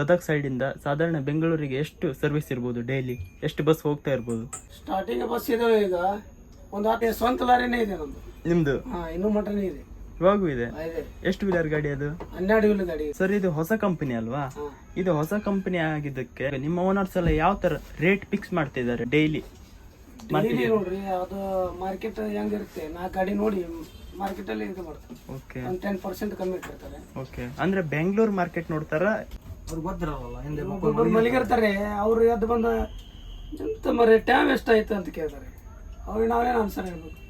Gadag side ಇಂದ ಸಾಧಾರಣ ಬೆಂಗಳೂರಿಗೆ ಎಷ್ಟು ಸರ್ವಿಸ್ ಇರ್ಬೋದು ಡೈಲಿ ಎಷ್ಟು ಬಸ್ ಹೋಗ್ತಾ ಇರ್ಬೋದು? ಸ್ಟಾರ್ಟಿಂಗ್ ಬಸ್ ಇದಾವೆ ಈಗ. ಒಂದು ಹತ್ತು ಸ್ವಂತ ಲಾರಿನೇ ಇದೆ ನಮ್ದು. ನಿಮ್ದು? ಹಾ ಇನ್ನೂ ಮಟನೇ ಇದೆ. ಇವಾಗೂ ಇದೆ? ಎಷ್ಟು ವೀಲರ್ ಗಾಡಿ ಅದು? ಹನ್ನೆರಡು ವೀಲ್ ಗಾಡಿ ಇದೆ. ಸರ್ ಇದು ಹೊಸ ಕಂಪನಿ ಅಲ್ವಾ? ಹಾ. ಇದು ಹೊಸ ಕಂಪನಿ ಆಗಿದ್ದಕ್ಕೆ ನಿಮ್ಮ ಓನರ್ಸ್ ಎಲ್ಲ ಯಾವ ತರ ರೇಟ್ ಫಿಕ್ಸ್ ಮಾಡ್ತಿದ್ದಾರೆ ಡೈಲಿ ಡೈಲಿ ನೋಡ್ರಿ ಅದು ಮಾರ್ಕೆಟ್ ಹೆಂಗಿರುತ್ತೆ ನಾ ಗಾಡಿ ನೋಡಿ ಮಾರ್ಕೆಟ್ ಅಲ್ಲಿ ಇದು ಮಾಡ್ತಾರೆ. ಓಕೆ ಒಂದು ಟೆನ್ ಪರ್ಸೆಂಟ್ ಕಮ್ಮಿ ಇಟ್ಟಿರ್ತಾರೆ. ಓಕೆ ಅಂದ್ರೆ ಬೆಂಗಳೂರು ಮಾರ್ಕೆಟ್ ನೋಡ್ತಾರ ಅವ್ರಿಗೆ ಗೊತ್ತಿರಲ್ಲ ಹಿಂದೆ ಒಬ್ಬೊಬ್ರು ಮಲಗಿರ್ತಾರೆ. ಅವ್ರು ಎದ್ದು ಬಂದ ಎಂತ ಮರೆ ಟೈಮ್ ಎಷ್ಟಾಯ್ತು ಅಂತ ಕೇಳ್ತಾರೆ. ಅವ್ರಿಗೆ ನಾವೇನು ಆನ್ಸರ್ ಹೇಳ್ಬೇಕು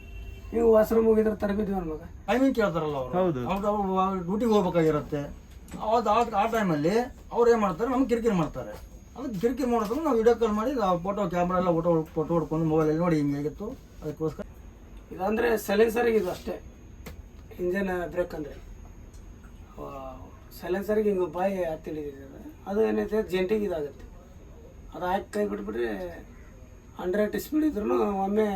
ನೀವು ಹೆಸರು ಮುಗಿದ್ರೆ ತರಬೇತಿ ಮಗ. ಟೈಮಿಂಗ್ ಕೇಳ್ತಾರಲ್ಲ ಅವರು. ಹೌದು. ಅವ್ರು ಅವ್ರು ಡ್ಯೂಟಿಗೆ ಹೋಗ್ಬೇಕಾಗಿರುತ್ತೆ. ಅವತ್ತು ಆ- ಆ ಟೈಮಲ್ಲಿ ಅವ್ರು ಏನು ಮಾಡ್ತಾರೆ ನಮ್ಗೆ ಕಿರಿಕಿರಿ ಮಾಡ್ತಾರೆ. ಅದಕ್ಕೆ ಕಿರಿಕಿರಿ ಮಾಡೋದ್ರೆ ನಾವು ವಿಡಿಯೋ ಕಾಲ್ ಮಾಡಿ ಫೋಟೋ ಕ್ಯಾಮ್ರಾ ಎಲ್ಲ ಫೋಟೋ ಫೋಟೋ ಹೊಡ್ಕೊಂಡು ಮೊಬೈಲಲ್ಲಿ ನೋಡಿ ಹಿಂಗೆ ಆಗಿತ್ತು ಅದಕ್ಕೋಸ್ಕರ. ಇದಂದ್ರೆ ಸೈಲೆನ್ಸರಿಗೆ ಇದು ಅಷ್ಟೇ. ಇಂಜನ್ ಬ್ರೇಕ್ ಅಂದ್ರೆ. ಸೈಲೆನ್ಸರಿಗೆ ಹಿಂಗೆ ಬಾಯಿ ಹತ್ತಿಳಿದಿದೆ ಅದು ಏನೈತೆ ಜಂಟಿಗೆ ಇದಾಗುತ್ತೆ. ಅದು ಹಾಕಿ ಕೈ ಬಿಟ್ಬಿಟ್ರೆ ಹಂಡ್ರೆಡ್ ಸ್ಪೀಡ್ ಇದ್ರೂ ಒಮ್ಮೆ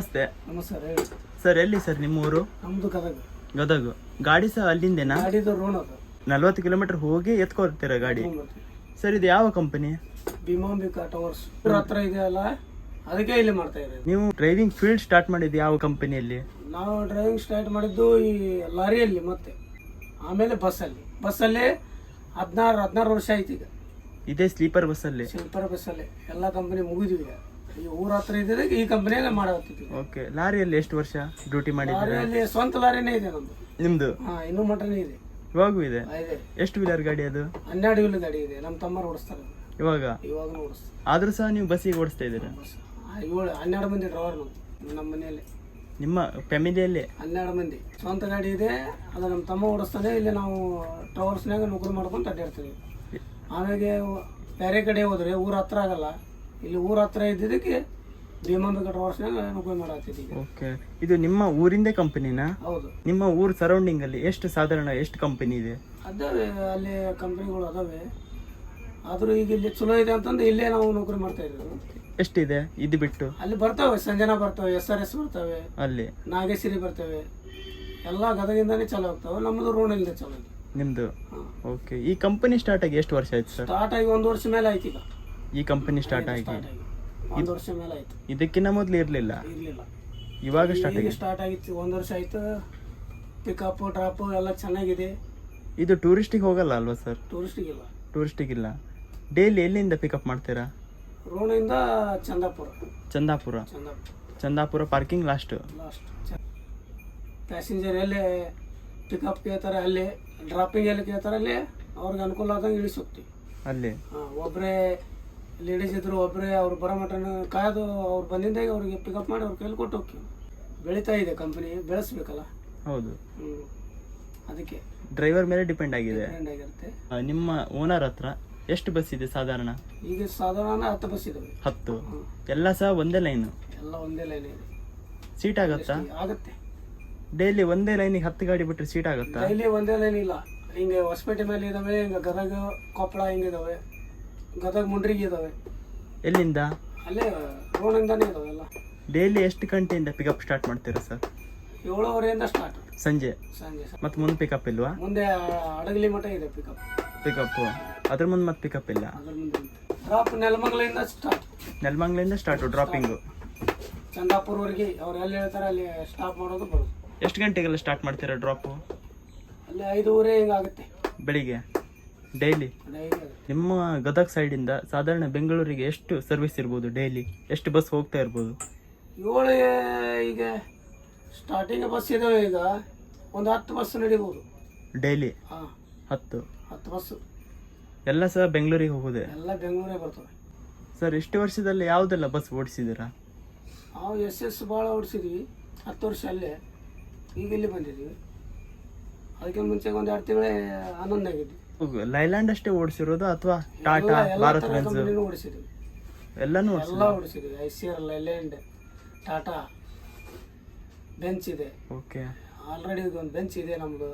ನಮಸ್ತೆ. ನಮಸ್ಕಾರ ಹೇಳಿ. ಸರ್ ಎಲ್ಲಿ ಸರ್ ನಿಮ್ಮ ಊರು ನಮ್ದು ಗದಗ. ಗದಗ. ಗಾಡಿ ಸಹ ಅಲ್ಲಿಂದೇನಾ? ಗಾಡಿದು ರೋಣ ಅದು. ನಲ್ವತ್ತು ಕಿಲೋಮೀಟರ್ ಹೋಗಿ ಎತ್ಕೊಳ್ತೀರ ಗಾಡಿ? ಸರ್ ಇದು ಯಾವ ಕಂಪನಿ ಭೀಮಾಂಬಿಕಾ ಟವರ್ಸ್ ಊರ ಹತ್ರ ಇದೆಯಲ್ಲ ಅದಕ್ಕೆ ಇಲ್ಲಿ ಮಾಡ್ತಾ ಇದ್ದೀವಿ ನೀವು ಡ್ರೈವಿಂಗ್ ಫೀಲ್ಡ್ ಸ್ಟಾರ್ಟ್ ಮಾಡಿದ್ದು ಯಾವ ಕಂಪನಿಯಲ್ಲಿ ನಾವು ಡ್ರೈವಿಂಗ್ ಸ್ಟಾರ್ಟ್ ಮಾಡಿದ್ದು ಈ ಲಾರಿಯಲ್ಲಿ ಮತ್ತೆ. ಆಮೇಲೆ ಬಸ್ಸಲ್ಲಿ. ಬಸ್ಸಲ್ಲಿ ಹದಿನಾರು ಹದಿನಾರು ವರ್ಷ ಆಯ್ತು ಈಗ. ಇದೇ ಸ್ಲೀಪರ್ ಬಸ್ಸಲ್ಲಿ? ಸ್ಲೀಪರ್ ಬಸ್ಸಲ್ಲಿ. ಎಲ್ಲ ಕಂಪನಿ ಮುಗಿದ್ವಿ ಈಗ. ಈ ಊರ ಹತ್ರ ಇದ್ದಿದ್ದಕ್ಕೆ ಈ ಕಂಪನಿಯಲ್ಲೇ ಮಾಡತ್ತಿದ್ವಿ ಓಕೆ ಲಾರಿಯಲ್ಲಿ ಎಷ್ಟು ವರ್ಷ ಡ್ಯೂಟಿ ಮಾಡಿದ್ದೀರಾ? ಲಾರಿಯಲ್ಲಿ ಸ್ವಂತ ಲಾರಿನೇ ಇದೆ ನಮ್ದು. ನಿಮ್ದು? ಹಾ ಇನ್ನೂ ಮಟನೇ ಇದೆ. ಇವಾಗೂ ಇದೆ? ಎಷ್ಟು ವೀಲರ್ ಗಾಡಿ ಅದು? ಹನ್ನೆರಡು ವೀಲ್ ಗಾಡಿ ಇದೆ. ನಮ್ಮ ತಮ್ಮರು ಓಡಿಸ್ತಾರೆ. ಇವಾಗ? ಇವಾಗ ಓಡಿಸ್ತಾರೆ. ಆದ್ರೂ ಸಹ ನೀವು ಬಸ್ಸಿಗೆ ಓಡಿಸ್ತಾ ಇದ್ದೀರಾ? ಬಸ್. ಆ, ಏಳು ಹನ್ನೆರಡು ಮಂದಿ ಡ್ರೈವರ್ ನಾವು ನಮ್ಮ ಮನೆಯಲ್ಲಿ. ನಿಮ್ಮ ಫ್ಯಾಮಿಲಿಯಲ್ಲಿ? ಹನ್ನೆರಡು ಮಂದಿ. ಸ್ವಂತ ಗಾಡಿ ಇದೆ ಅದು ನಮ್ಮ ತಮ್ಮ ಓಡಿಸ್ತಾನೆ ಇಲ್ಲಿ ನಾವು ಟ್ರಾವಲ್ಸ್ನಾಗ ನೌಕರಿ ಮಾಡ್ಕೊಂಡು ಅಡ್ಡಾಡ್ತೀವಿ. ಆಮೇಲೆ ಬೇರೆ ಕಡೆ ಹೋದ್ರೆ ಊರ ಹತ್ರ ಆಗಲ್ಲ. ಇಲ್ಲಿ ಊರ ಹತ್ರ ಇದ್ದಿದ್ದಕ್ಕೆ ಭೀಮಾಂಬಿಕ ಟ್ರಾವಲ್ಸ್ನಾಗ ನೌಕರಿ ಮಾಡತ್ತಿದ್ದೀವಿ ಓಕೆ. ಇದು ನಿಮ್ಮ ಊರಿಂದೇ ಕಂಪನಿನಾ? ಹೌದು. ನಿಮ್ಮ ಊರ್ ಸರೌಂಡಿಂಗ್ ಅಲ್ಲಿ ಎಷ್ಟು ಸಾಧಾರಣ ಎಷ್ಟು ಕಂಪನಿ ಇದೆ? ಅದೇ ಅಲ್ಲಿ ಕಂಪ್ನಿಗಳು ಅದಾವೆ. ಆದರೂ ಈಗ ಇಲ್ಲಿ ಚಲೋ ಇದೆ ಅಂತಂದ್ರೆ ಇಲ್ಲೇ ನಾವು ನೌಕರಿ ಮಾಡ್ತಾ ಇದ್ದೀವಿ ಎಷ್ಟಿದೆ? ಇದು ಬಿಟ್ಟು? ಅಲ್ಲಿ ಬರ್ತಾವೆ ಸಂಜನಾ ಬರ್ತವೆ ಎಸ್ ಆರ್ ಎಸ್ ಬರ್ತವೆ ಅಲ್ಲಿ? ನಾಗೇಶ್ವರಿ ಬರ್ತವೆ. ಎಲ್ಲ ಗದಗಿಂದಾನೇ ಚಲೋ ಆಗ್ತಾವೆ. ನಮ್ಮದು ಇಲ್ಲದೆ ಚಲೋ ಇದೆ. ನಿಮ್ದು? ಓಕೆ. ಈ ಕಂಪನಿ ಸ್ಟಾರ್ಟ್ ಆಗಿ ಎಷ್ಟು ವರ್ಷ ಆಯ್ತು ಸರ್? ಸ್ಟಾರ್ಟ್ ಆಗಿ ಒಂದು ವರ್ಷ ಮೇಲೆ ಆಯ್ತು ಈಗ. ಈ ಕಂಪನಿ ಸ್ಟಾರ್ಟ್ ಆಗಿ. ಒಂದು ವರ್ಷ ಮೇಲೆ ಆಯ್ತು. ಇದಕ್ಕಿಂತ ಮೊದಲು ಇರಲಿಲ್ಲ. ಇರಲಿಲ್ಲ. ಇವಾಗ ಸ್ಟಾರ್ಟ್ ಆಗಿದೆ. ಸ್ಟಾರ್ಟ್ ಆಗಿತ್ತು. ಒಂದು ವರ್ಷ ಆಯ್ತು. ಪಿಕಪ್ ಡ್ರಾಪ್ ಎಲ್ಲ ಚೆನ್ನಾಗಿದೆ. ಇದು ಟೂರಿಸ್ಟಿಗೆ ಹೋಗಲ್ಲ ಅಲ್ವಾ ಸರ್ ಟೂರಿಸ್ಟಿಗೆ ಟೂರಿಸ್ಟಿಗೆ ಇಲ್ಲ. ಡೈಲಿ ಎಲ್ಲಿಂದ ಪಿಕಪ್ ಮಾಡ್ತೀರಾ? ರೋಣಿಂದ Chandapura. Chandapura. Chandapura. Parking last last passenger ಎಲ್ಲಿ ಪಿಕಪ್ ಕೇಳ್ತಾರೆ ಅಲ್ಲಿ ಡ್ರಾಪಿಂಗ್ ಎಲ್ಲಿ ಕೇಳ್ತಾರೆ ಅಲ್ಲಿ ಅವ್ರಿಗೆ ಅನುಕೂಲ ಆದಂಗೆ ಇಳಿಸಿ ಹೋಗ್ತೀವಿ ಅಲ್ಲಿ ಒಬ್ಬರೇ ಲೇಡೀಸ್ ಇದ್ರು ಒಬ್ಬರೇ ಅವ್ರು ಬರೋ ಮಟನ ಕಾಯೋದು ಅವ್ರು ಬಂದಿಂದಾಗ ಅವ್ರಿಗೆ ಪಿಕಪ್ ಮಾಡಿ ಅವ್ರ ಕೈಲಿ ಕೊಟ್ಟು ಹೋಗ್ತೀವಿ. ಬೆಳೀತಾ ಇದೆ ಕಂಪನಿ ಬೆಳೆಸ್ಬೇಕಲ್ಲ? ಹೌದು. ಹ್ಞೂ ಅದಕ್ಕೆ. ಡ್ರೈವರ್ ಮೇಲೆ ಡಿಪೆಂಡ್ ಆಗಿದೆ. ಡಿಪೆಂಡ್ ಆಗಿರುತ್ತೆ. ಆ, ನಿಮ್ಮ ಓನರ್ ಹತ್ರ ಎಷ್ಟು ಬಸ್ ಇದೆ ಸಾಧಾರಣ? ಈಗ ಸಾಧಾರಣ ಹತ್ತು ಬಸ್ ಇದಾವೆ. ಹತ್ತು. ಹ್ಮ್. ಎಲ್ಲ ಸಹ ಒಂದೇ ಲೈನ್ ಎಲ್ಲ ಒಂದೇ ಲೈನ್ ಇದೆ. ಸೀಟ್ ಆಗತ್ತಾ? ಆಗುತ್ತೆ. ಡೈಲಿ ಒಂದೇ ಲೈನಿಗೆ ಹತ್ತು ಗಾಡಿ ಬಿಟ್ಟರೆ ಸೀಟ್ ಆಗುತ್ತಾ? ಡೈಲಿ ಒಂದೇ ಲೈನ್ ಇಲ್ಲ. ಹಿಂಗೆ ಹೊಸಪೇಟೆ ಮೇಲೆ ಇದಾವೆ ಹಿಂಗೆ ಗದಗ ಕೊಪ್ಪಳ ಹಿಂಗಿದಾವೆ. ಗದಗ ಮುಂಡ್ರಿಗೆ ಇದಾವೆ. ಎಲ್ಲಿಂದ? ಅಲ್ಲೇ ರೋಣಿಂದಾನೇ ಇದಾವೆಲ್ಲ ಡೈಲಿ ಎಷ್ಟು ಗಂಟೆಯಿಂದ ಪಿಕಪ್ ಸ್ಟಾರ್ಟ್ ಮಾಡ್ತೀರಾ ಸರ್? ಏಳುವರೆಯಿಂದ ಸ್ಟಾರ್ಟ್ ಸಂಜೆ. ಸಂಜೆ ಸ- ಮತ್ತೆ ಮುಂದೆ ಪಿಕಪ್ ಇಲ್ವಾ? ಮುಂದೆ ಅಡಗಲಿ ಮಠ ಇದೆ ಪಿಕಪ್ ಪಿಕಪ್ ಅದ್ರ ಮುಂದೆ ಮತ್ತೆ ಪಿಕಪ್ ಇಲ್ಲ? ಅದ್ರ ಮುಂದೆ ಡ್ರಾಪ್ ನೆಲಮಂಗಲಿಂದ ಸ್ಟಾರ್ಟ್ ನೆಲಮಂಗಲಿಂದ ಸ್ಟಾರ್ಟು ಡ್ರಾಪಿಂಗು ಚಂದಾಪುರ್ವರೆಗೆ ಅವ್ರು ಎಲ್ಲಿ ಹೇಳ್ತಾರೆ ಅಲ್ಲಿ ಸ್ಟಾಪ್ ಮಾಡೋದು ಬರೋದು. ಎಷ್ಟು ಗಂಟೆಗೆಲ್ಲ ಸ್ಟಾರ್ಟ್ ಮಾಡ್ತೀರಾ ಡ್ರಾಪು ಅಲ್ಲಿ ಐದೂವರೆ ಹಿಂಗಾಗುತ್ತೆ. ಬೆಳಿಗ್ಗೆ? ಡೈಲಿ ನಿಮ್ಮ ಗದಗ ಸೈಡಿಂದ ಸಾಧಾರಣ ಬೆಂಗಳೂರಿಗೆ ಎಷ್ಟು ಸರ್ವಿಸ್ ಇರ್ಬೋದು ಡೈಲಿ ಎಷ್ಟು ಬಸ್ ಹೋಗ್ತಾ ಇರ್ಬೋದು? ಏಳು ಈಗ ಸ್ಟಾರ್ಟಿಂಗ್ ಬಸ್ ಇದಾವೆ ಈಗ. ಒಂದು ಹತ್ತು ಬಸ್ ನಡಿಬೋದು. ಡೈಲಿ ಹಾಂ. ಹತ್ತು? ಹತ್ತು ಬಸ್ ಎಲ್ಲ ಸಹ ಬೆಂಗಳೂರಿಗೆ ಹೋಗೋದೆ? ಎಲ್ಲ ಬೆಂಗಳೂರಿಗೆ ಬರ್ತವೆ. ಸರ್ ಇಷ್ಟು ವರ್ಷದಲ್ಲಿ ಯಾವುದೆಲ್ಲ ಬಸ್ ಓಡಿಸಿದ್ದೀರಾ? ನಾವು ಎಸ್ ಎಸ್ ಭಾಳ ಓಡಿಸಿದ್ವಿ. ಹತ್ತು ವರ್ಷ ಅಲ್ಲೇ. ಈಗ ಇಲ್ಲಿ ಬಂದಿದ್ವಿ ಅದಕ್ಕೆ ಮುಂಚೆ ಒಂದು ಎರಡು ತಿಂಗಳೇ ಆನಂದ ಆಗಿದ್ವಿ. ಲೈಲ್ಯಾಂಡ್ ಅಷ್ಟೇ ಓಡಿಸಿರೋದು ಅಥವಾ ಟಾಟಾ ಭಾರತ್ ಬೆನ್ಸ್ ಓಡಿಸಿದ್ವಿ ಎಲ್ಲನೂ ಎಲ್ಲ ಓಡಿಸಿದ್ವಿ Eicher Leyland Tata bench ಇದೆ. ಓಕೆ. ಆಲ್ರೆಡಿ ಒಂದು ಬೆಂಚ್ ಇದೆ ನಮ್ದು.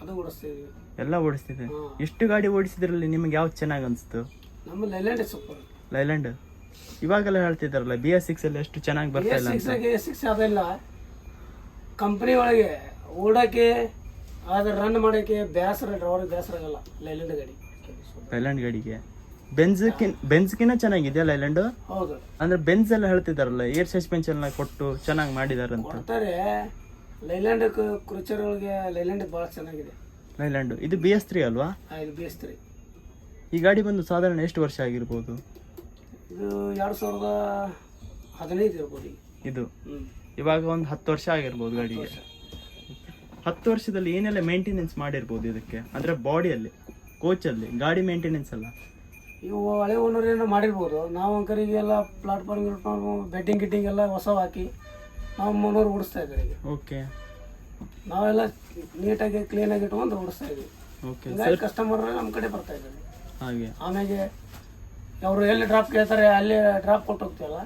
ಅದು ಓಡಿಸ್ತೀವಿ ಎಲ್ಲ ಓಡಿಸ್ತಿದೆ. ಎಷ್ಟು ಗಾಡಿ ಓಡಿಸಿದ್ರಲ್ಲಿ ನಿಮಗೆ ಯಾವ್ದು ಚೆನ್ನಾಗಿ ಅನಿಸ್ತು? ನಮ್ಮ ಲೈಲ್ಯಾಂಡ್ ಸೂಪರ್ ಲೈಲ್ಯಾಂಡ್? ಇವಾಗೆಲ್ಲ ಹೇಳ್ತಿದ್ದಾರಲ್ಲ ಬಿ ಎಸ್ ಸಿಕ್ಸ್ ಅಲ್ಲಿ ಎಷ್ಟು ಚೆನ್ನಾಗಿ ಬರ್ತಾ ಇಲ್ಲ ಸಿಕ್ಸ್ ಅದೆಲ್ಲ ಕಂಪ್ನಿ ಒಳಗೆ ಓಡೋಕ್ಕೆ ಅದು ರನ್ ಮಾಡೋಕ್ಕೆ ಬೇಸರ ಡ್ರೈವರ್ ಬೇಸರ ಆಗಲ್ಲ ಲೈಲ್ಯಾಂಡ್ ಗಾಡಿ. ಲೈಲ್ಯಾಂಡ್ ಗಾಡಿಗೆ. ಬೆಂಜ್ಕಿನ್ ಬೆಂಜ್ಕಿನ ಚೆನ್ನಾಗಿದೆ ಲೈಲ್ಯಾಂಡ್ ಹೌದು. ಅಂದ್ರೆ ಬೆಂಜ್ ಎಲ್ಲ ಹೇಳ್ತಿದಾರಲ್ಲ ಏರ್ ಸಸ್ಪೆನ್ಷನ್ ಕೊಟ್ಟು ಚೆನ್ನಾಗಿ ಮಾಡಿದಾರಂತ. ಕೊಡ್ತಾರೆ ಲೈಲ್ಯಾಂಡ್ ಕ್ರೂಚರ್ ಒಳಗೆ ಲೈಲ್ಯಾಂಡ್ ಭಾಳ ಚೆನ್ನಾಗಿದೆ. ಲೈಲ್ಯಾಂಡ್ ಇದು ಬಿ ಎಸ್ ತ್ರೀ ಅಲ್ವಾ? ಆ, ಇದು ಬೇಸ್ತ್ರಿ ಈ ಗಾಡಿ ಬಂದು ಸಾಧಾರಣ ಎಷ್ಟು ವರ್ಷ ಆಗಿರ್ಬೋದು? ಇದು ಎರಡು ಸಾವಿರದ ಹದಿನೈದು ಇರ್ಬೋದು ಈಗ. ಇದು. ಹ್ಞೂ ಇವಾಗ ಒಂದು ಹತ್ತು ವರ್ಷ ಆಗಿರ್ಬೋದು ಗಾಡಿಗೆ. ಹತ್ತು ವರ್ಷದಲ್ಲಿ ಏನೆಲ್ಲ ಮೇಂಟೆನೆನ್ಸ್ ಮಾಡಿರ್ಬೋದು ಇದಕ್ಕೆ? ಅಂದರೆ ಬಾಡಿಯಲ್ಲಿ ಕೋಚಲ್ಲಿ ಗಾಡಿ ಮೇಂಟೆನೆನ್ಸ್ ಅಲ್ಲ? ಇವು ಹಳೆ ಓನರ್ ಏನೋ ಮಾಡಿರ್ಬೋದು. ನಾವು ಅಂಕರಿಗೆ ಪ್ಲಾಟ್ಫಾರ್ಮ್ ಗಿಟ್ಫಾರ್ಮ್ ಬೆಟ್ಟಿಂಗ್ ಗಿಟ್ಟಿಂಗ್ ಎಲ್ಲ ಹೊಸ ಹಾಕಿ ನಾವು ಮುನ್ನೂರು ಓಡಿಸ್ತಾ ಇದ್ದೀವಿ ಓಕೆ ನಾವೆಲ್ಲ ನೀಟಾಗಿ ಕ್ಲೀನಾಗಿ ಇಟ್ಕೊಂಡು ಓಡಿಸ್ತಾ ಇದ್ದೀವಿ. ಓಕೆ ಹಿಂಗಾಗಿ ಕಸ್ಟಮರ್ ನಮ್ಮ ಕಡೆ ಬರ್ತಾ ಇದ್ದಾರೆ. ಹಾಗೆ. ಆಮೇಲೆ ಅವರು ಎಲ್ಲಿ ಡ್ರಾಪ್ ಕೇಳ್ತಾರೆ ಅಲ್ಲಿ ಡ್ರಾಪ್ ಕೊಟ್ಟು ಹೋಗ್ತೀವಲ್ಲ?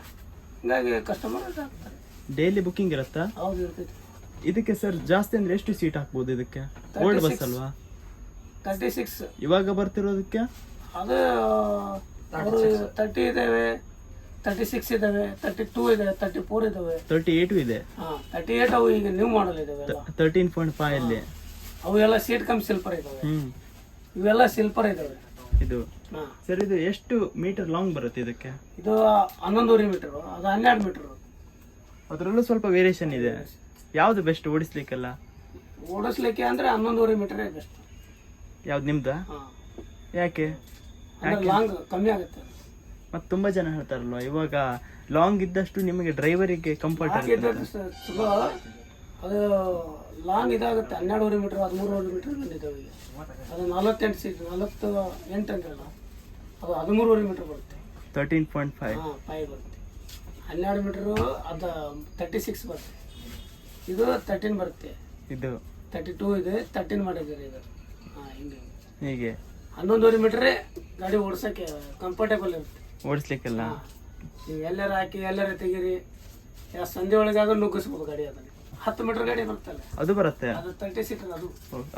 ಹಿಂಗಾಗಿ ಕಸ್ಟಮರ್ ಡೈಲಿ ಬುಕ್ಕಿಂಗ್ ಇರುತ್ತಾ? ಹೌದು ಇರ್ತೈತಿ. ಇದಕ್ಕೆ ಸರ್ ಜಾಸ್ತಿ ಅಂದ್ರೆ ಎಷ್ಟು ಸೀಟ್ ಹಾಕ್ಬೋದು ಇದಕ್ಕೆ? ಓಲ್ಡ್ ಬಸ್ ಅಲ್ವಾ? ತರ್ಟಿ ಸಿಕ್ಸ್ ಇವಾಗ ಬರ್ತಿರೋದಕ್ಕೆ? ಅದು ತರ್ಟಿ ಇದ್ದಾವೆ ತರ್ಟಿ ಸಿಕ್ಸ್ ಇದ್ದಾವೆ ತರ್ಟಿ ಟೂ ಇದೆ ತರ್ಟಿ ಫೋರ್ ಇದ್ದಾವೆ ತರ್ಟಿ ಏಟು ಇದೆ. ಹಾಂ ತರ್ಟಿ ಏಟ್ ಅವು ಈಗ ನ್ಯೂ ಮಾಡಲ್ ಇದಾವೆ ತರ್ಟೀನ್ ಪಾಯಿಂಟ್ ಫೈವ್ ಅಲ್ಲಿ ಅವು ಎಲ್ಲ ಸೀಟ್ ಕಮ್ ಸಿಲ್ಪರ್ ಇದಾವೆ. ಹ್ಮ್. ಇವೆಲ್ಲ ಸಿಲ್ಪರ್ ಇದೆ ಇದು. ಹಾಂ. ಸರ್ ಇದು ಎಷ್ಟು ಮೀಟರ್ ಲಾಂಗ್ ಬರುತ್ತೆ ಇದಕ್ಕೆ? ಇದು ಹನ್ನೊಂದೂವರೆ ಮೀಟರ್ ಅದು ಹನ್ನೆರಡು ಮೀಟರ್ ಅದರಲ್ಲೂ ಸ್ವಲ್ಪ ವೇರಿಯೇಷನ್ ಇದೆ. ಯಾವ್ದು ಬೆಸ್ಟ್ ಓಡಿಸ್ಲಿಕ್ಕೆಲ್ಲ? ಓಡಿಸ್ಲಿಕ್ಕೆ ಅಂದ್ರೆ ಹನ್ನೊಂದೂವರೆ ಮೀಟರ್ ಬೆಸ್ಟ್ ಯಾವ್ದು ನಿಮ್ದ? ಯಾಕೆ? ಲಾಂಗ್ ಕಮ್ಮಿ ಆಗುತ್ತೆ. ಮತ್ತೆ ತುಂಬಾ ಜನ ಹೇಳ್ತಾರಲ್ವ ಇವಾಗ ಲಾಂಗ್ ಇದ್ದಷ್ಟು ನಿಮಗೆ ಡ್ರೈವರಿಗೆ ಕಂಫರ್ಟ್ ಚಲೋ ಅದು ಲಾಂಗ್ ಇದಾಗುತ್ತೆ ಹನ್ನೆರಡುವರೆ ಮೀಟರ್ ಹದಿಮೂರುವರೆ ಮೀಟರ್ ಬಂದಿದ್ದಾವೆ ಅದು ನಲವತ್ತೆಂಟು ಸೀಟ್ ನಲವತ್ತು ಎಂಟು ಅಂತಲ್ಲ ಅದು ಹದಿಮೂರುವರೆ ಮೀಟರ್ ಬರುತ್ತೆ. ತರ್ಟೀನ್ ಪಾಯಿಂಟ್ ಫೈವ್ ಫೈವ್ ಬರುತ್ತೆ. ಹನ್ನೆರಡು ಮೀಟರು ಅದು ತರ್ಟಿ ಸಿಕ್ಸ್ ಬರುತ್ತೆ. ಇದು ತರ್ಟೀನ್ ಬರುತ್ತೆ. ಇದು? ತರ್ಟಿ ಟೂ ಇದೆ ತರ್ಟೀನ್ ಮಾಡಿದ್ದಾರೆ ಇದು ಹಾಂ ಹಿಂಗೆ. ಹೀಗೆ? ಹನ್ನೊಂದುವರೆ ಮೀಟರ್ ಗಾಡಿ ಓಡಿಸೋಕೆ ಕಂಫರ್ಟೇಬಲ್ ಇರುತ್ತೆ. ಓಡಿಸ್ಲಿಕ್ಕೆಲ್ಲ? ನೀವು ಎಲ್ಲರ ಹಾಕಿ ಎಲ್ಲರ ತೆಗೀರಿ. ಯಾವ ಸಂಜೆ ಒಳಗಾದ್ರೂ ನುಗ್ಗಿಸ್ಬೋದು ಗಾಡಿ ಅದನ್ನ. ಹತ್ತು ಮೀಟರ್ ಗಾಡಿ ಬರುತ್ತಲ್ಲ? ಅದು ಬರುತ್ತೆ? ಅದು ತರ್ಟಿ ಸೀಟರ್ ಅದು.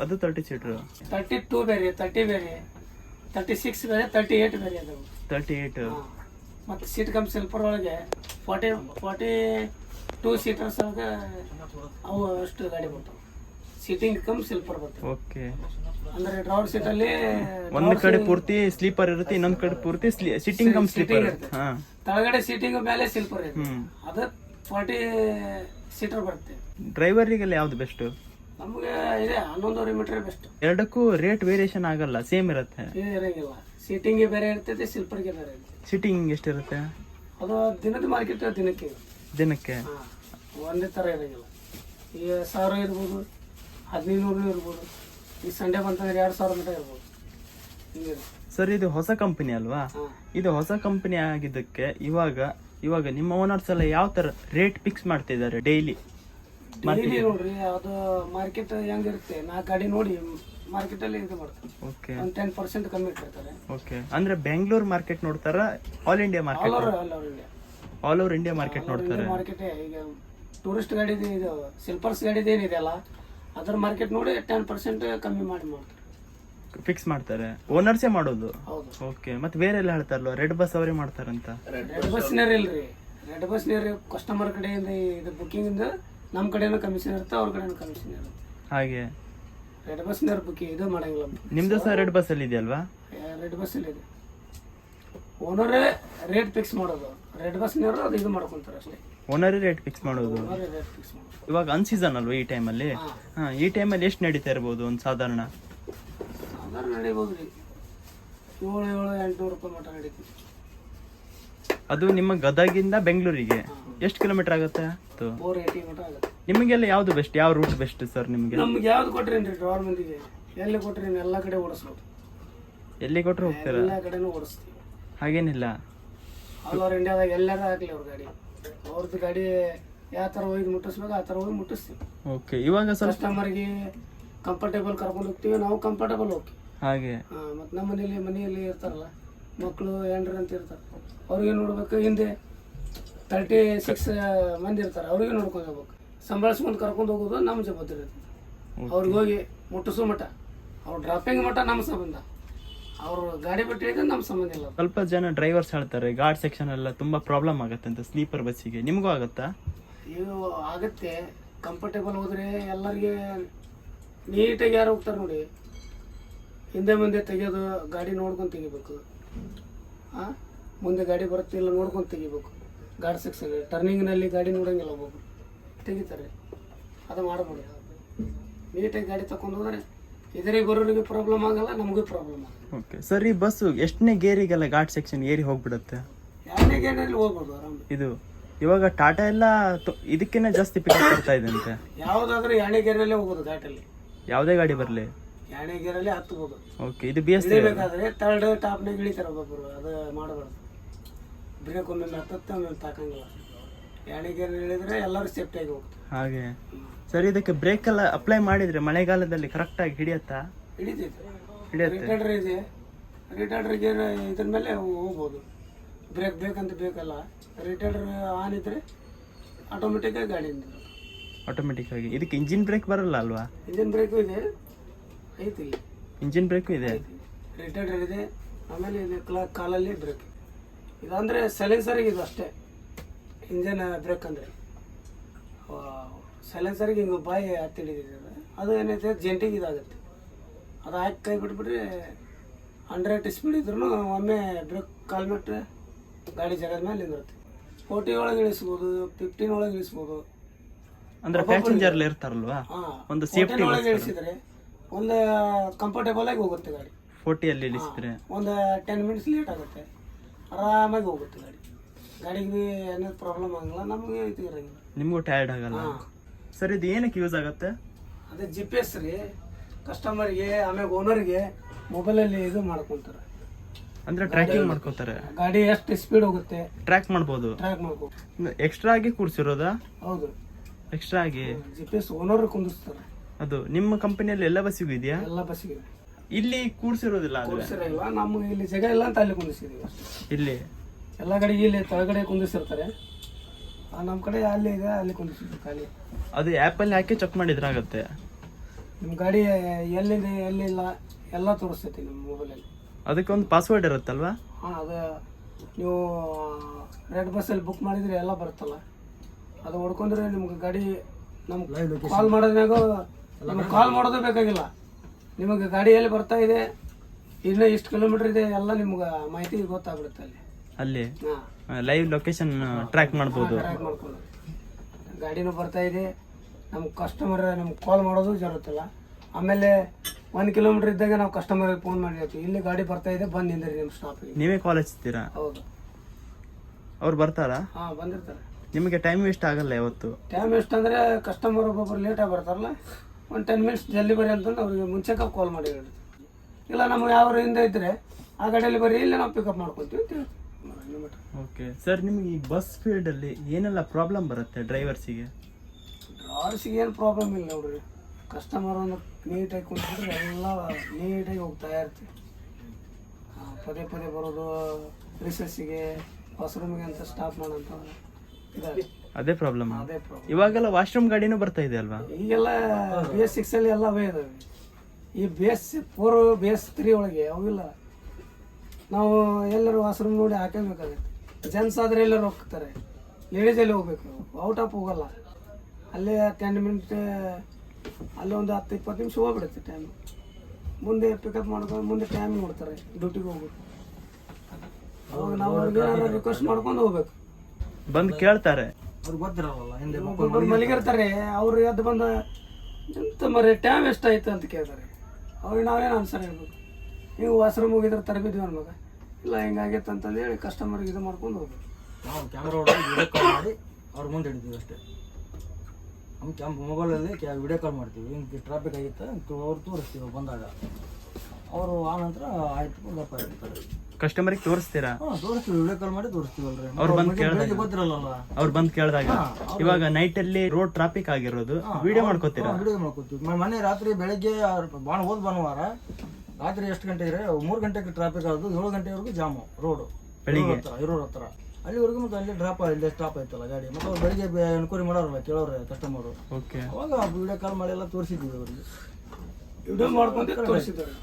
ಅದು ತರ್ಟಿ ಸೀಟರ್ ತರ್ಟಿ ಟೂ ಬೇರೆ ತರ್ಟಿ ಬೇರೆ. ತರ್ಟಿ ಸಿಕ್ಸ್ ಬೇರೆ ತರ್ಟಿ ಏಟ್ ಬೇರೆ ಅದು ತರ್ಟಿ ಏಟ್ ಮತ್ತು ಸೀಟ್ ಕಮ್ ಸ್ಲೀಪರ್ ಒಳಗೆ ಫಾರ್ಟಿ ಫಾರ್ಟಿ ಟೂ ಸೀಟರ್ಸ್ ಒಳಗೆ ಅವು ಅಷ್ಟು ಗಾಡಿ ಬರ್ತಾವೆ. ಸೀಟಿಂಗ್ ಕಮ್ ಸ್ಲೀಪರ್ ಬರ್ತವೆ ಓಕೆ ಅಂದ್ರೆ ಡ್ರೈವರ್ ಸೀಟಲ್ಲಿ ಒಂದು ಕಡೆ ಪೂರ್ತಿ ಸ್ಲೀಪರ್ ಇರುತ್ತೆ ಇನ್ನೊಂದು ಕಡೆ ಪೂರ್ತಿ ಸಿಟ್ಟಿಂಗ್ ಕಮ್ ಸ್ಲೀಪರ್ ಇರುತ್ತೆ. ತಳಗಡೆ ಸೀಟಿಂಗ್ ಮೇಲೆ ಸ್ಲೀಪರ್ ಇರುತ್ತೆ. ಅದು ಫಾರ್ಟಿ ಸೀಟರ್ ಬರುತ್ತೆ. ಡ್ರೈವರಿಗೆಲ್ಲ ಯಾವ್ದು ಬೆಸ್ಟ್ ನಮಗೆ ಇದೆ ಹನ್ನೊಂದುವರೆ ಮೀಟರ್ ಬೆಸ್ಟ್ ಎರಡಕ್ಕೂ ರೇಟ್ ವೇರಿಯೇಷನ್ ಆಗಲ್ಲ ಸೇಮ್ ಇರುತ್ತೆ. ಇರಂಗಿಲ್ಲ. ಸೀಟಿಂಗ್ ಬೇರೆ ಇರ್ತೈತೆ ಸ್ಲಿಪ್ಪರ್ಗೆ ಬೇರೆ ಇರ್ತೈತೆ ಸಿಟ್ಟಿಂಗ್ ಎಷ್ಟಿರುತ್ತೆ? ಅದು ದಿನದ ಮಾರ್ಕೆಟ್ ದಿನಕ್ಕೆ? ದಿನಕ್ಕೆ? ಹಾಂ ಒಂದೇ ಥರ ಇರೋಂಗಿಲ್ಲ ಈಗ ಸಾವಿರ ಇರ್ಬೋದು ಹದಿನೈದು ನೂರು ಇರ್ಬೋದು ಈ ಸಂಡೇ ಬಂತಂದ್ರೆ ಎರಡು ಸಾವಿರ ಮಟ್ಟ ಇರ್ಬೋದು. ಸರ್ ಇದು ಹೊಸ ಕಂಪನಿ ಅಲ್ವಾ? ಹಾಂ. ಇದು ಹೊಸ ಕಂಪನಿ ಆಗಿದ್ದಕ್ಕೆ ಇವಾಗ ಇವಾಗ ನಿಮ್ಮ ಓನರ್ಸ್ ಎಲ್ಲ ಯಾವ ತರ ರೇಟ್ ಫಿಕ್ಸ್ ಮಾಡ್ತಿದ್ದಾರೆ ಡೈಲಿ ಡೈಲಿ ನೋಡ್ರಿ ಅದು ಮಾರ್ಕೆಟ್ ಹೆಂಗಿರುತ್ತೆ? ನಾಲ್ಕು ಗಾಡಿ ನೋಡಿ ಮಾರ್ಕೆಟಲ್ಲಿ ಇದು ಮಾಡ್ತಾರೆ. ಓಕೆ ಒಂದು ಟೆನ್ ಪರ್ಸೆಂಟ್ ಕಮ್ಮಿ ಇಟ್ಟಿರ್ತಾರೆ. ಓಕೆ ಅಂದ್ರೆ ಬೆಂಗಳೂರು ಮಾರ್ಕೆಟ್ ನೋಡ್ತಾರ? All India all market over all over India all over India market ನೋಡ್ತಾರೆ. ಮಾರ್ಕೆಟ್ ಈಗ ಟೂರಿಸ್ಟ್ ಗಾಡಿ ಇದು ಸಿಲ್ಪರ್ಸ್ ಗಾಡಿದು ಏನಿದೆ ಅಲ್ಲ ಅದರ ಮಾರ್ಕೆಟ್ ನೋಡಿ ಟೆನ್ ಪರ್ಸೆಂಟ್ ಕಮ್ಮಿ ಮಾಡಿ ಮಾಡ್ತಾರೆ. ಫಿಕ್ಸ್ ಮಾಡ್ತಾರೆ. ಓನರ್ಸೇ ಮಾಡೋದು? ಹೌದು. ಓಕೆ ಮತ್ತೆ ಬೇರೆ ಎಲ್ಲ ಹೇಳ್ತಾರಲ್ವ ರೆಡ್ ಬಸ್ ಅವರೇ ಮಾಡ್ತಾರಂತ? ರೆಡ್ ಬಸ್ ಇಲ್ರಿ. ರೆಡ್ ಬಸ್ನರ್ ಕಸ್ಟಮರ್ ಕಡೆಯಿಂದ ಇದು ಬುಕ್ಕಿಂಗ್ ನಮ್ಮ ಕಡೆನೂ ಕಮಿಷನ್ ಇರುತ್ತೆ ಅವ್ರ ಕಡೆನೂ ಕಮಿಷನ್ ಇರುತ್ತೆ. ಹಾಗೆ. ರೆಡ್ ಬುಕ್ಕಿಂಗ್ ಇದು ಮಾಡಂಗಿಲ್ಲ ನಿಮ್ದು ಸಹ ರೆಡ್ ಬಸ್ ಅಲ್ಲಿ ಇದೆಯಲ್ವಾ? ರೆಡ್ ಬಸ್ಸಲ್ಲಿ ಇದೆ. ಓನರೇ ರೇಟ್ ಫಿಕ್ಸ್ ಮಾಡೋದು. ರೆಡ್ ಬಸ್ನವರು ಅದು ಇದು ಮಾಡ್ಕೊಂತಾರೆ ಅಷ್ಟೇ. ಓನರೇ ರೇಟ್ ಫಿಕ್ಸ್ ಮಾಡೋದು. ಇವಾಗ ಅನ್ ಫಿಕ್ಸ್ ಮಾಡೋದು. ಇವಾಗ ಅನ್ಸೀಸನ್ ಅಲ್ವಾ ಈ ಟೈಮಲ್ಲಿ ಹಾಂ. ಈ ಈ ಟೈಮಲ್ಲಿ ಎಷ್ಟು ನಡೀತಾ ಇರ್ಬೋದು ಒಂದು ಸಾಧಾರಣ? ಸಾಧಾರಣ ನಡಿಬೋದು ರೀ. ಏಳು ಏಳು ಎಂಟುನೂರು ರೂಪಾಯಿ ಮಟ್ಟ ನಡೀತೀವಿ ಅದು ನಿಮ್ಮ ಗದಗಿಂದ ಬೆಂಗಳೂರಿಗೆ. ಎಷ್ಟು ಕಿಲೋಮೀಟರ್ ಆಗುತ್ತೆ? ಫೋರ್ ಏಯ್ಟಿ ಆಗುತ್ತೆ. ನಿಮಗೆಲ್ಲ ಯಾವ್ದು ಬೆಸ್ಟ್ ಯಾವ ರೂಟ್ ಬೆಸ್ಟ್ ಸರ್ ನಿಮಗೆ? ನಮ್ಗೆ ಯಾವ್ದು ಕೊಟ್ರೇನ್ರಿ ಡ್ರೈವರ್ ಮಂದಿಗೆ ಎಲ್ಲಿ ಕೊಟ್ರೇನು ಎಲ್ಲ ಕಡೆ ಓಡಿಸ್ಬೋದು. ಎಲ್ಲಿ ಕೊಟ್ಟರು ಹೋಗ್ತೀರಾ? ಎಲ್ಲ ಕಡೆನೂ ಓಡಿಸ್ತೀವಿ. ಹಾಗೇನಿಲ್ಲ. ಆಲ್ ಓವರ್ ಇಂಡಿಯಾದಾಗ ಎಲ್ಲಾರ ಆಗಲಿ ಅವ್ರ ಗಾಡಿ. ಅವ್ರದ್ದು ಗಾಡಿ ಯಾವ ಥರ ಹೋಗಿ ಮುಟ್ಟಿಸ್ಬೇಕು ಆ ಥರ ಹೋಗಿ ಮುಟ್ಟಿಸ್ತೀವಿ. ಓಕೆ ಇವಾಗ ಸ್ವಲ್ಪ ಕಸ್ಟಮರ್ಗೆ ಕಂಫರ್ಟೇಬಲ್ ಕರ್ಕೊಂಡು ಹೋಗ್ತೀವಿ ನಾವು ಕಂಫರ್ಟೇಬಲ್ ಹೋಗ್ತೀವಿ. ಹಾಗೆ. ಮತ್ತು ನಮ್ಮ ಮನೇಲಿ ಮನೆಯಲ್ಲಿ ಇರ್ತಾರಲ್ಲ ಮಕ್ಕಳು ಹೆಂಡ್ರು ಅಂತ ಇರ್ತಾರೆ. ಅವ್ರಿಗೆ ನೋಡ್ಬೇಕು ಹಿಂದೆ ತರ್ಟಿ ಸಿಕ್ಸ್ ಮಂದಿ ಇರ್ತಾರೆ ಅವ್ರಿಗೆ ನೋಡ್ಕೊಂಡು ಹೋಗ್ಬೇಕು. ಸಂಭಾಳಿಸ್ಕೊಂಡು ಕರ್ಕೊಂಡು ಹೋಗೋದು ನಮ್ಮ ಜವಾಬ್ದಾರಿ ಇರ್ತದೆ ಅವ್ರಿಗೆ ಹೋಗಿ ಮುಟ್ಟಿಸೋ ಮಠ. ಅವ್ರು ಡ್ರಾಪಿಂಗ್ ಮಠ ನಮ್ಮ ಸಂಬಂಧ. ಅವರು ಗಾಡಿ ಬಿಟ್ಟಿದ್ರೆ ನಮ್ಮ ಸಂಬಂಧ ಇಲ್ಲ ಸ್ವಲ್ಪ ಜನ ಡ್ರೈವರ್ಸ್ ಹೇಳ್ತಾರೆ ಗಾರ್ಡ್ ಸೆಕ್ಷನ್ ಎಲ್ಲ ತುಂಬಾ ಪ್ರಾಬ್ಲಮ್ ಆಗುತ್ತೆ ಅಂತ ಸ್ಲೀಪರ್ ಬಸ್ಸಿಗೆ ನಿಮಗೂ ಆಗುತ್ತಾ? ಇದು ಆಗುತ್ತೆ. ಕಂಫರ್ಟೇಬಲ್ ಹೋದ್ರೆ ಎಲ್ಲರಿಗೆ ನೀಟಾಗಿ ಯಾರು ಹೋಗ್ತಾರೆ ನೋಡಿ. ಹಿಂದೆ ಮುಂದೆ ತೆಗೆಯೋದು ಗಾಡಿ ನೋಡ್ಕೊಂಡು ತೆಗಿಬೇಕು. ಮುಂದೆ ಗಾಡಿ ಬರುತ್ತೆ ಇಲ್ಲ ನೋಡ್ಕೊಂಡು ತೆಗಿಬೇಕು. ಗಾಡಿ ಸೆಕ್ಷನ್ ಟರ್ನಿಂಗ್ನಲ್ಲಿ ಗಾಡಿ ನೋಡೋಂಗಿಲ್ಲ ಒಬ್ಬೊಬ್ರು. ತೆಗಿತಾರೆ. ಅದು ಮಾಡಬೇಡಿ ನೀಟಾಗಿ ಗಾಡಿ ತಗೊಂಡು ಹೋದರೆ ಇದರಿಗೆ ಬರೋರಿಗೆ ಪ್ರಾಬ್ಲಮ್ ಆಗಲ್ಲ ನಮಗೂ ಪ್ರಾಬ್ಲಮ್ ಆಗಲ್ಲ. ಓಕೆ ಸರಿ ಈ ಬಸ್ಸು ಎಷ್ಟನೇ ಗೇರಿಗೆಲ್ಲ ಘಾಟ್ ಸೆಕ್ಷನ್ ಏರಿ ಹೋಗ್ಬಿಡುತ್ತೆ? ಯಾರನೇ ಗೇನಲ್ಲಿ ಹೋಗ್ಬೋದು ಆರಾಮ ಇದು ಇವಾಗ ಟಾಟಾ ಎಲ್ಲ ಇದಕ್ಕಿಂತ ಜಾಸ್ತಿ ಪಿಕ್ ಬರ್ತಾ ಇದೆ ಅಂತೆ ಯಾವುದಾದ್ರೂ ಎರಡನೇ ಗೇರಲ್ಲೇ ಹೋಗೋದು ಘಾಟಲ್ಲಿ. ಯಾವುದೇ ಗಾಡಿ ಬರಲಿ. ಯಾಣೆ ಗೇರಲ್ಲಿ ಹತ್ಬೋದು. ಓಕೆ ಇದು ಬಿ ಎಸ್ ಇಳಿಬೇಕಾದ್ರೆ ತರ್ಡ್ ಟಾಪ್ನಾಗ ಇಳಿತಾರೆ ಒಬ್ಬೊಬ್ಬರು ಅದು ಮಾಡಬಾರ್ದು. ಬ್ರೇಕ್ ಒಮ್ಮೆ ಹತ್ತತ್ತೆ ಒಮ್ಮೆ ತಾಕಂಗಿಲ್ಲ ಯಾಣಿಗೇರಿ ಇಳಿದ್ರೆ ಎಲ್ಲರೂ ಸೇಫ್ಟಿಯಾಗಿ ಹೋಗ್ತಾರೆ. ಹಾಗೆ. ಸರ್ ಇದಕ್ಕೆ ಬ್ರೇಕ್ ಎಲ್ಲ ಅಪ್ಲೈ ಮಾಡಿದ್ರೆ ಮಳೆಗಾಲದಲ್ಲಿ ಕರೆಕ್ಟಾಗಿ ಹಿಡಿಯತ್ತಾ? ಹಿಡಿತೈತೆ. ಹಿಡಿಯತ್ತೆ. ರಿಟರ್ಡರ್ ಇದೆ. ರಿಟರ್ಡರ್ ಗೇರ್ ಇದ್ರ ಮೇಲೆ ಹೋಗ್ಬೋದು. ಬ್ರೇಕ್ ಬೇಕಂತ ಬೇಕಲ್ಲ. ರಿಟರ್ಡರ್ ಆನ್ ಇದ್ರೆ ಆಟೋಮೆಟಿಕ್ಕಾಗಿ ಗಾಡಿ ಆಟೋಮೆಟಿಕ್ ಆಗಿ. ಇದಕ್ಕೆ ಇಂಜಿನ್ ಬ್ರೇಕ್ ಬರಲ್ಲ ಅಲ್ವಾ? ಇಂಜಿನ್ ಬ್ರೇಕು ಇದೆ. ಐತಿ. ಇಂಜಿನ್ ಬ್ರೇಕ್ ಇದೆ? ರಿಟೈರ್ಡ್ ಇದೆ ಆಮೇಲೆ ಇದು ಕ್ಲಾ ಕಾಲಲ್ಲಿ ಬ್ರೇಕ್ ಇದಂದರೆ ಸೈಲೆನ್ಸರಿಗೆ ಇದು ಅಷ್ಟೇ. ಇಂಜನ್ ಬ್ರೇಕ್ ಅಂದರೆ. ಸೈಲೆನ್ಸರಿಗೆ ಹಿಂಗೆ ಬಾಯಿ ಹತ್ತಿಡಿದಿದೆ ಅದು. ಏನೈತೆ? ಜಂಟಿಗೆ ಇದಾಗುತ್ತೆ. ಅದು ಹಾಕಿ ಕೈ ಬಿಟ್ಬಿಟ್ರೆ ಹಂಡ್ರೆಡ್ ಸ್ಪೀಡ್ ಇದ್ರೂ ಒಮ್ಮೆ ಬ್ರೇಕ್ ಕಾಲ್ ಬಿಟ್ರೆ ಗಾಡಿ ಜಾಗದ ಮೇಲೆ ನಿಂದಿರುತ್ತೆ. ಫೋರ್ಟಿ ಒಳಗೆ ಇಳಿಸ್ಬೋದು ಫಿಫ್ಟೀನ್ ಒಳಗೆ ಇಳಿಸ್ಬೋದು. ಅಂದ್ರೆ ಪ್ಯಾಸೆಂಜರ್ ಇರ್ತಾರಲ್ವಾ? ಒಂದು ಸೇಫ್ಟಿ ಒಳಗೆ ಇಳಿಸಿದ್ರೆ ಒಂದು ಕಂಫರ್ಟೇಬಲ್ ಆಗಿ ಹೋಗುತ್ತೆ ಗಾಡಿ. ಫೋರ್ಟಿಯಲ್ಲಿ ಇಳಿಸಿದ್ರೆ. ಒಂದು ಟೆನ್ ಮಿನಿಟ್ಸ್ ಲೇಟ್ ಆಗುತ್ತೆ. ಆರಾಮಾಗಿ ಹೋಗುತ್ತೆ ಗಾಡಿ. ಗಾಡಿಗೆ ಏನೇ ಪ್ರಾಬ್ಲಮ್ ಆಗಲ್ಲ ನಮಗೆ ಇದು ಇರಂಗಿಲ್ಲ ನಿಮಗೂ ಟಯರ್ಡ್ ಆಗಲ್ಲ? ಸರ್ ಇದು ಏನಕ್ಕೆ ಯೂಸ್ ಆಗುತ್ತೆ? ಅದೇ ಜಿ ಪಿ ಎಸ್ ರೀ. ಕಸ್ಟಮರ್ಗೆ ಆಮೇಲೆ ಓನರ್ಗೆ ಮೊಬೈಲಲ್ಲಿ ಇದು ಮಾಡ್ಕೊತಾರೆ. ಅಂದ್ರೆ ಟ್ರ್ಯಾಕಿಂಗ್ ಮಾಡ್ಕೊತಾರೆ? ಗಾಡಿ ಎಷ್ಟು ಸ್ಪೀಡ್ ಹೋಗುತ್ತೆ? ಟ್ರ್ಯಾಕ್ ಮಾಡ್ಬೋದು? ಟ್ರ್ಯಾಕ್ ಮಾಡ್ಬೋದು. ಎಕ್ಸ್ಟ್ರಾ ಆಗಿ ಕೂರಿಸಿರೋದಾ? ಹೌದು. ಎಕ್ಸ್ಟ್ರಾ ಆಗಿ? ಜಿ ಪಿ ಎಸ್ ಓನರ್ ಕುಂದಿಸ್ತಾರೆ ಅದು ನಿಮ್ಮ ಕಂಪನಿಯಲ್ಲಿ ಎಲ್ಲ ಬಸ್ಸಿಗೂ ಇದೆಯಾ? ಎಲ್ಲ ಬಸ್ಸಿಗೆ. ಇಲ್ಲಿ ಕೂರ್ಸಿರೋದಿಲ್ಲ ಆದ್ರೆ ಇಲ್ಲ ನಮ್ಗೆ ಇಲ್ಲಿ ಜಾಗ ಇಲ್ಲ ಅಂತ ಅಲ್ಲಿ ಕುಂದಿಸಿದೀವಿ ಅಷ್ಟೇ. ಇಲ್ಲಿ? ಎಲ್ಲ ಕಡೆಗೆ ಇಲ್ಲಿ ತಳಗಡೆ ಕುಂದಿಸಿರ್ತಾರೆ ಆ, ನಮ್ಮ ಕಡೆ ಅಲ್ಲಿ ಇದೆ ಅಲ್ಲಿ ಕುಂದಿಸಿದ್ವಿ ಖಾಲಿ. ಅದು ಆ್ಯಪಲ್ಲಿ ಹಾಕಿ ಚೆಕ್ ಮಾಡಿದ್ರೆ ಆಗುತ್ತೆ. ನಿಮ್ಮ ಗಾಡಿ ಎಲ್ಲಿದೆ ಎಲ್ಲಿಲ್ಲ ಎಲ್ಲ ತೋರಿಸ್ತೈತಿ ನಿಮ್ಮ ಮೊಬೈಲಲ್ಲಿ ಅದಕ್ಕೆ ಒಂದು ಪಾಸ್ವರ್ಡ್ ಇರುತ್ತಲ್ವಾ? ಹಾಂ ಅದು ನೀವು ರೆಡ್ ಬಸ್ಸಲ್ಲಿ ಬುಕ್ ಮಾಡಿದರೆ ಎಲ್ಲ ಬರುತ್ತಲ್ಲ. ಅದು ಹೊಡ್ಕೊಂಡ್ರೆ ನಿಮ್ಗೆ ಗಾಡಿ ನಮ್ಗೆ ಕಾಲ್ ಮಾಡೋದ್ನಾಗ ನಿಮ್ಗೆ ಕಾಲ್ ಮಾಡೋದು ಬೇಕಾಗಿಲ್ಲ. ನಿಮಗೆ ಗಾಡಿ ಎಲ್ಲಿ ಬರ್ತಾ ಇದೆ ಇನ್ನೂ ಇಷ್ಟು ಕಿಲೋಮೀಟರ್ ಇದೆ ಎಲ್ಲ ನಿಮ್ಗೆ ಮಾಹಿತಿ ಗೊತ್ತಾಗ್ಬಿಡುತ್ತೆ ಅಲ್ಲಿ. ಅಲ್ಲಿ? ಲೈವ್ ಲೊಕೇಶನ್ ಟ್ರ್ಯಾಕ್ ಮಾಡ್ಬೋದು. ಟ್ರ್ಯಾಕ್ ಮಾಡ್ಕೊಂಡು ಗಾಡಿನೂ ಬರ್ತಾ ಇದೆ. ನಮ್ಮ ಕಸ್ಟಮರ್ ನಮ್ಗೆ ಕಾಲ್ ಮಾಡೋದು ಜರುತ್ತಲ್ಲ. ಆಮೇಲೆ ಒಂದು ಕಿಲೋಮೀಟರ್ ಇದ್ದಾಗ ನಾವು ಕಸ್ಟಮರ್ಗೆ ಫೋನ್ ಮಾಡಿರ್ತೀವಿ ಇಲ್ಲಿ ಗಾಡಿ ಬರ್ತಾ ಇದೆ ಬಂದು ನಿಂದ್ರಿ ನಿಮ್ಮ ಸ್ಟಾಪಿಗೆ ನೀವೇ ಕಾಲ್ ಹಚ್ಚುತ್ತೀರಾ ಹೌದು. ಅವ್ರು ಬರ್ತಾರಾ? ಹಾಂ ಬಂದಿರ್ತಾರೆ. ನಿಮಗೆ ಟೈಮ್ ವೇಸ್ಟ್ ಆಗಲ್ಲ ಯಾವತ್ತು. ಟೈಮ್ ವೇಸ್ಟ್ ಅಂದರೆ ಕಸ್ಟಮರ್ ಒಬ್ಬೊಬ್ರು ಲೇಟಾಗಿ ಬರ್ತಾರಲ್ಲ. ಒಂದು ಟೆನ್ ಮಿನಿಟ್ಸ್ ಜಲ್ದಿ ಬರ್ರಿ ಅಂತಂದು ಅವ್ರಿಗೆ ಮುಂಚೆ ಕಾಲ್ ಮಾಡಿ ಹೇಳ್ತೀವಿ ಇಲ್ಲ ನಮ್ಗೆ ಯಾವ ಹಿಂದೆ ಇದ್ದರೆ ಆ ಗಾಡಿಯಲ್ಲಿ ಬರ್ರಿ ಇಲ್ಲ ನಾವು ಪಿಕಪ್ ಮಾಡ್ಕೊತೀವಿ ಅಂತ. ಓಕೆ ಸರ್ ನಿಮಗೆ ಈ ಬಸ್ ಫೀಲ್ಡಲ್ಲಿ ಏನೆಲ್ಲ ಪ್ರಾಬ್ಲಮ್ ಬರುತ್ತೆ ಡ್ರೈವರ್ಸಿಗೆ ಡ್ರೈವರ್ಸಿಗೆ ಏನು ಪ್ರಾಬ್ಲಮ್ ಇಲ್ಲ ನೋಡ್ರಿ. ಕಸ್ಟಮರ್ ಒಂದು ನೀಟಾಗಿ ಕುಂತ್ಬಿಟ್ರೆ ಎಲ್ಲ ನೀಟಾಗಿ ಹೋಗ್ತಾ ಇರ್ತೀವಿ ಪದೇ ಪದೇ ಬರೋದು ರಿಸರ್ಸಿಗೆ ರೂಮಿಗೆ ಅಂತ ಸ್ಟಾಪ್ ಮಾಡೋಂಥ ಇದೆ ಅದೇ ಪ್ರಾಬ್ಲಮ್ ಅದೇ ಪ್ರಾಬ್ಲಮ್ ಇವಾಗೆಲ್ಲ ವಾಶ್ರೂಮ್ ಗಾಡಿನೂ ಬರ್ತಾ ಇದೆ ಅಲ್ವಾ? ಈಗೆಲ್ಲ ಬೇಸ್ ಸಿಕ್ಸ್ ಸಿಕ್ಸಲ್ಲಿ ಎಲ್ಲ ಅವೇ ಇದಾವೆ. ಈ B S four B S three ಒಳಗೆ ಅವಿಲ್ಲ ನಾವು ಎಲ್ಲರೂ ವಾಶ್ರೂಮ್ ನೋಡಿ ಹಾಕಬೇಕಾಗುತ್ತೆ. ಜೆಂಟ್ಸ್ ಆದರೆ ಎಲ್ಲರೂ ಹೋಗ್ತಾರೆ. ಲೇಡೀಸಲ್ಲಿ ಹೋಗ್ಬೇಕು ಔಟ್ ಆಫ್ ಹೋಗಲ್ಲ. ಅಲ್ಲೇ ಟೆನ್ ಮಿನಿಟ್ ಅಲ್ಲೇ ಒಂದು ಹತ್ತು ಇಪ್ಪತ್ತು ನಿಮಿಷ ಹೋಗ್ಬಿಡುತ್ತೆ ಟೈಮ್ ಮುಂದೆ ಪಿಕಪ್ ಮಾಡ್ಕೊಂಡು ಮುಂದೆ ಟೈಮ್ ನೋಡ್ತಾರೆ ಡ್ಯೂಟಿಗೆ ಹೋಗ್ಬೇಕು. ಅವಾಗ ನಾವು ರಿಕ್ವೆಸ್ಟ್ ಮಾಡ್ಕೊಂಡು ಹೋಗ್ಬೇಕು. ಬಂದು ಕೇಳ್ತಾರೆ. ಅವ್ರಿಗೆ ಗೊತ್ತಿರಲ್ಲ ಹಿಂದೆ ಒಬ್ಬೊಬ್ಬರು ಮಲಗಿರ್ತಾರೆ ಅವ್ರು ಎದ್ದು ಬಂದ ಎಂತ ಮರೆ ಟೈಮ್ ಎಷ್ಟಾಯ್ತು ಅಂತ ಕೇಳ್ತಾರೆ. ಅವ್ರಿಗೆ ನಾವೇನು ಆನ್ಸರ್ ಹೇಳ್ಬೇಕು? ನೀವು ವಾಶ್ರೂಮ್ ಹೋಗಿದ್ರೆ ತರಬಿದ್ವಿ ಮಗ ಇಲ್ಲ ಹಿಂಗಾಗಿತ್ತು ಅಂತಂದು ಹೇಳಿ ಕಸ್ಟಮರ್ಗೆ ಇದು ಮಾಡ್ಕೊಂಡು ಹೋಗ್ಬೇಕು. ನಾವು ಕ್ಯಾಮ್ರಾ ವಿಡಿಯೋ ಕಾಲ್ ಮಾಡಿ ಅವ್ರ ಮುಂದೆ ಹಿಡಿತೀವಿ ಅಷ್ಟೇ. ನಮ್ಮ ಕ್ಯಾಮ್ ಮೊಬೈಲಲ್ಲಿ ಕ್ಯಾ ವಿಡಿಯೋ ಕಾಲ್ ಮಾಡ್ತೀವಿ. ಹಿಂಗೆ ಟ್ರಾಫಿಕ್ ಆಗಿತ್ತು ಅವ್ರು ತೋರಿಸ್ತೀವಿ ಬಂದಾಗ. ಅವರು ಆ ನಂತರ ಆಯ್ತು ಇರ್ತಾರೆ ಕಸ್ಟಮರಿಗೆ ತೋರಿಸ್ತೀರಾ? ಹಾಂ ತೋರಿಸ್ತೀವಿ ವಿಡಿಯೋ ಕಾಲ್ ಮಾಡಿ ತೋರಿಸ್ತೀವಲ್ರಿ ಅವ್ರು ಬಂದು ಬೆಳಿಗ್ಗೆ ಗೊತ್ತಿರಲ್ಲ ಅವ್ರು ಬಂದು ಕೇಳಿದಾಗ. ಇವಾಗ ನೈಟ್ ಅಲ್ಲಿ ರೋಡ್ ಟ್ರಾಫಿಕ್ ಆಗಿರೋದು. ವಿಡಿಯೋ ಮಾಡ್ಕೋತೀರಾ? ವಿಡಿಯೋ ಮಾಡ್ಕೊತೀವಿ. ಮ- ಮೊನ್ನೆ ರಾತ್ರಿ ಬೆಳಿಗ್ಗೆ ಭಾಳ ಹೋದ ಭಾನುವಾರ ರಾತ್ರಿ ಎಷ್ಟು ಗಂಟೆ ಇದ್ರೆ ಮೂರ್ ಗಂಟೆಗೆ ಟ್ರಾಫಿಕ್ ಆಗೋದು ಏಳು ಗಂಟೆವರೆಗೂ ಜಾಮು ರೋಡು ಬೆಳಿಗ್ಗೆ? ಹತ್ರ ಇರೋರ ಹತ್ರ. ಅಲ್ಲಿವರೆಗೂ ಮತ್ತೆ ಅಲ್ಲಿ ಡ್ರಾಪ್ ಇಲ್ಲಿ ಸ್ಟಾಪ್ ಆಯ್ತಲ್ಲ ಗಾಡಿ. ಮತ್ತೆ ಅವ್ರು ಬೆಳಿಗ್ಗೆ ಎನ್ಕ್ವೈರಿ ಮಾಡೋರಲ್ಲ ಕೇಳೋರೆ ಕಸ್ಟಮರ್ ಓಕೆ ಅವಾಗ ವಿಡಿಯೋ ಕಾಲ್ ಮಾಡಿ ಎಲ್ಲ ತೋರಿಸಿದ್ವಿ ಅವ್ರಿಗೆ. ವಿಡಿಯೋ ಮಾಡ್ಕೊಂಡು ತೋರಿಸಿದ್ದಾರೆ.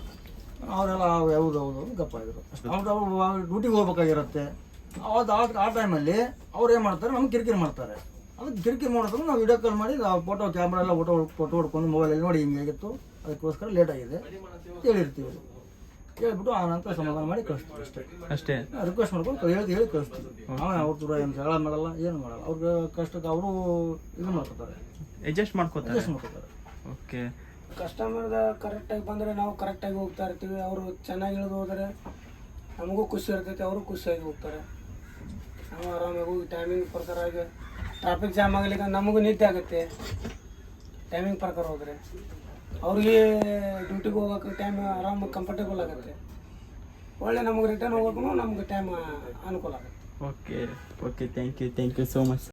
ಅವರೆಲ್ಲ ಯಾವುದು ಹೌದು ಗಪ್ಪ ಆಗಿದ್ರು. ಅವ್ರು ಡ್ಯೂಟಿಗೆ ಹೋಗ್ಬೇಕಾಗಿರುತ್ತೆ. ಅವಾಗ ಆ ಆ ಟೈಮಲ್ಲಿ ಅವ್ರು ಏನು ಮಾಡ್ತಾರೆ ನಮ್ಗೆ ಕಿರಿಕಿರಿ ಮಾಡ್ತಾರೆ. ಅದು ಕಿರಿಕಿರಿ ಮಾಡೋದ್ರೂ ನಾವು ವಿಡಿಯೋ ಕಾಲ್ ಮಾಡಿ ನಾವು ಫೋಟೋ ಕ್ಯಾಮ್ರಾ ಎಲ್ಲ ಫೋಟೋ ಫೋಟೋ ಹೊಡ್ಕೊಂಡು ಮೊಬೈಲಲ್ಲಿ ನೋಡಿ ಹಿಂಗೆ ಆಗಿತ್ತು ಅದಕ್ಕೋಸ್ಕರ ಲೇಟ್ ಆಗಿದೆ ಹೇಳಿರ್ತೀವಿ. ಹೇಳ್ಬಿಟ್ಟು ಆ ನಂತರ ಸಮಾಧಾನ ಮಾಡಿ ಕಳಿಸ್ತೀವಿ ಅಷ್ಟೇ. ಅಷ್ಟೇ. ರಿಕ್ವೆಸ್ಟ್ ಮಾಡ್ಕೊಂಡು ಹೇಳಿ ಹೇಳಿ ಕಳಿಸ್ತೀವಿ. ನಾವು ಅವ್ರ ದೂರ ಏನು ಜಗಳ ಮಾಡಲ್ಲ ಏನು ಮಾಡಲ್ಲ. ಅವ್ರಿಗೆ ಕಷ್ಟಕ್ಕೆ ಅವರು ಇದು ಮಾಡ್ಕೊತಾರೆ. ಅಡ್ಜಸ್ಟ್ ಮಾಡ್ಕೊತಾರೆ. ಅಡ್ಜಸ್ಟ್ ಮಾಡ್ಕೊತಾರೆ. ಓಕೆ ಕಸ್ಟಮರ್ದ ಕರೆಕ್ಟಾಗಿ ಬಂದರೆ ನಾವು ಕರೆಕ್ಟಾಗಿ ಹೋಗ್ತಾ ಇರ್ತೀವಿ. ಅವರು ಚೆನ್ನಾಗಿ ಇಳಿದು ಹೋದರೆ ನಮಗೂ ಖುಷಿ ಇರ್ತೈತಿ, ಅವರು ಖುಷಿಯಾಗಿ ಹೋಗ್ತಾರೆ. ನಾವು ಆರಾಮಾಗಿ ಹೋಗಿ ಟೈಮಿಂಗ್ ಪ್ರಕಾರವಾಗಿ ಟ್ರಾಫಿಕ್ ಜಾಮ್ ಆಗಲಿಕ್ಕೆ ನಮಗೂ ನಿದ್ದೆ ಆಗುತ್ತೆ. ಟೈಮಿಂಗ್ ಪ್ರಕಾರ ಹೋದರೆ ಅವ್ರಿಗೆ ಡ್ಯೂಟಿಗೆ ಹೋಗೋಕೆ ಟೈಮ್ ಆರಾಮ ಕಂಫರ್ಟೇಬಲ್ ಆಗುತ್ತೆ. ಒಳ್ಳೆ ನಮಗೆ ರಿಟರ್ನ್ ಹೋಗೋಕ್ಕೂ ನಮ್ಗೆ ಟೈಮ್ ಅನುಕೂಲ ಆಗುತ್ತೆ. Okay okay thank you thank you so much